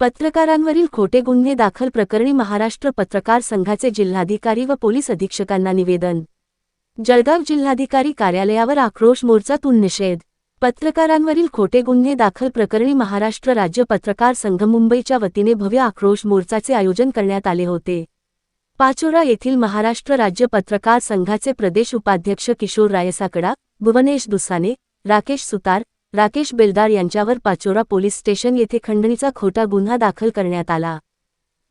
पत्रकारांवरील खोटे गुन्हे दाखल प्रकरणी महाराष्ट्र पत्रकार संघाचे जिल्हाधिकारी व पोलीस अधीक्षकांना निवेदन. जळगाव जिल्हाधिकारी कार्यालयावर आक्रोश मोर्चातून निषेध. पत्रकारांवरील खोटे गुन्हे दाखल प्रकरणी महाराष्ट्र राज्य पत्रकार संघ मुंबईच्या वतीने भव्य आक्रोश मोर्चाचे आयोजन करण्यात आले होते. पाचोरा येथील महाराष्ट्र राज्य पत्रकार संघाचे प्रदेश उपाध्यक्ष किशोर रायसाकडा भुवनेश दुसाने राकेश सुतार राकेश बेलदार यांच्यावर पाचोरा पोलीस स्टेशन येथे खंडणीचा खोटा गुन्हा दाखल करण्यात आला.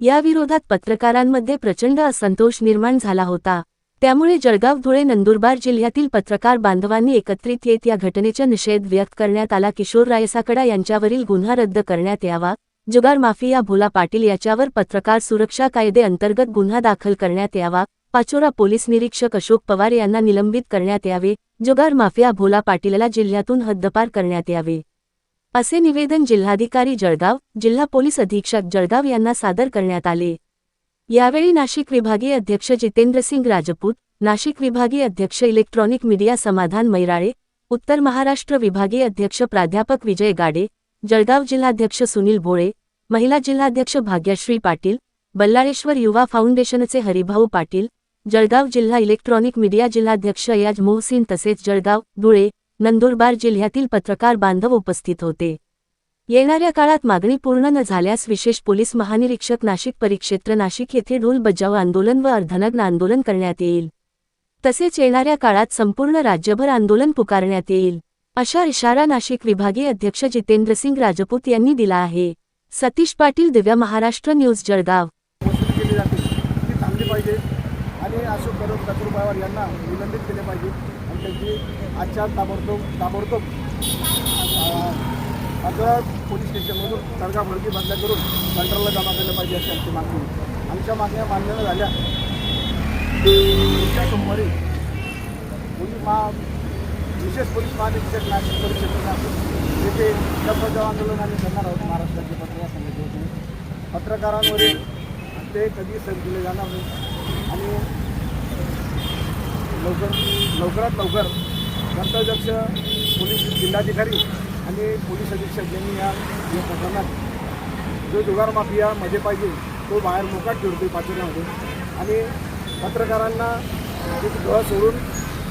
याविरोधात पत्रकारांमध्ये प्रचंड असंतोष निर्माण झाला होता. त्यामुळे जळगाव धुळे नंदुरबार जिल्ह्यातील पत्रकार बांधवांनी एकत्रित येत या घटनेचा निषेध व्यक्त करण्यात आला. किशोर रायसाकडा यांच्यावरील गुन्हा रद्द करण्यात यावा जुगार माफिया भोला पाटील याच्यावर पत्रकार सुरक्षा कायदे अंतर्गत गुन्हा दाखल करण्यात यावा पाचोरा पोलीस निरीक्षक अशोक पवार यांना निलंबित करण्यात यावे जुगार माफिया भोला पाटीलला जिल्ह्यातून हद्दपार करण्यात यावे. असे निवेदन जिल्हाधिकारी जळगाव जिल्हा पोलीस अधीक्षक जळगाव यांना सादर करण्यात आले. यावेळी नाशिक विभागीय अध्यक्ष जितेंद्रसिंग राजपूत नाशिक विभागीय अध्यक्ष इलेक्ट्रॉनिक मीडिया समाधान मैराळे उत्तर महाराष्ट्र विभागीय अध्यक्ष प्राध्यापक विजय गाडे जळगाव जिल्हाध्यक्ष सुनील भोळे महिला जिल्हाध्यक्ष भाग्यश्री पाटील बल्लाळेश्वर युवा फाउंडेशनचे हरिभाऊ पाटील जळगाव जिल्हा इलेक्ट्रॉनिक मीडिया जिल्हाध्यक्ष याज मोहसिन तसेच जळगाव धुळे नंदुरबार जिल्ह्यातील पत्रकार बांधव उपस्थित होते. येणाऱ्या काळात मागणी पूर्ण न झाल्यास विशेष पोलीस महानिरीक्षक नाशिक परिक्षेत्र नाशिक येथे ढोल बजाव आंदोलन व अर्धनग्न आंदोलन करण्यात येईल. तसेच येणाऱ्या काळात संपूर्ण राज्यभर आंदोलन पुकारण्यात येईल अशा इशारा नाशिक विभागीय अध्यक्ष जितेंद्रसिंग राजपूत यांनी दिला आहे. सतीश पाटील दिव्या महाराष्ट्र न्यूज जळगाव. आणि अशोक करोड पवार यांना निलंबित केले पाहिजे. आणि त्यांची आजच्या ताबडतोब ताबडतोब आता पोलीस स्टेशनमधून तडका भडकी बदल्या करून कंट्रोलला जमा केलं पाहिजे अशी आमची मागणी आमच्या मागण्या मान्य झाल्या पुढच्या सोमवारी पोलीस महा विशेष पोलीस महानिरीक्षक नाशिक परिक्षेत्र येथे डब्बजाव आंदोलन आम्ही करणार आहोत. महाराष्ट्राचे पत्रकार संघाचे वतीने पत्रकारांवरील ते कधी सर केले जाणार नाही आणि लवकर लवकरात लवकर कर्तव्यदक्ष पोलीस जिल्हाधिकारी आणि पोलीस अधीक्षक यांनी या या प्रकरणात जो जुगार माफिया मध्ये पाहिजे तो बाहेर मोकाट फिरतोय पाचोऱ्यामध्ये. आणि पत्रकारांना एक गह सोडून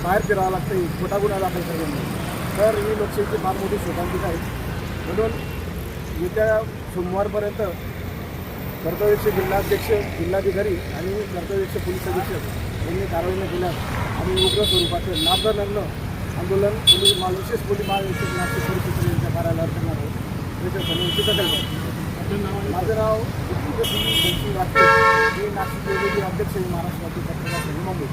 बाहेर फिरावं लागतं खोटा गुन्हा दाखल करण्यामध्ये तर ही लोकशाहीची फार मोठी शोधांतिक आहे. म्हणून येत्या सोमवारपर्यंत कर्तव्यक्ष जिल्हाध्यक्ष जिल्हाधिकारी आणि कर्तव्यक्ष पोलीस अधीक्षक यांनी कारवाई न केल्यास आम्ही उग्र स्वरूपाचे नागनग्न आंदोलन पोलीस महा विशेष पोलीस महानिरीक्षक नाशिक परिषद यांच्या कार्यालयावर करणार आहोत त्याच्या समोरची दखल. माझं नाव जितेंद्र सिंग जयसिंग राजपूत मी नाशिक विभागीय अध्यक्ष आहे. महाराष्ट्रातील पत्रकार मुंबई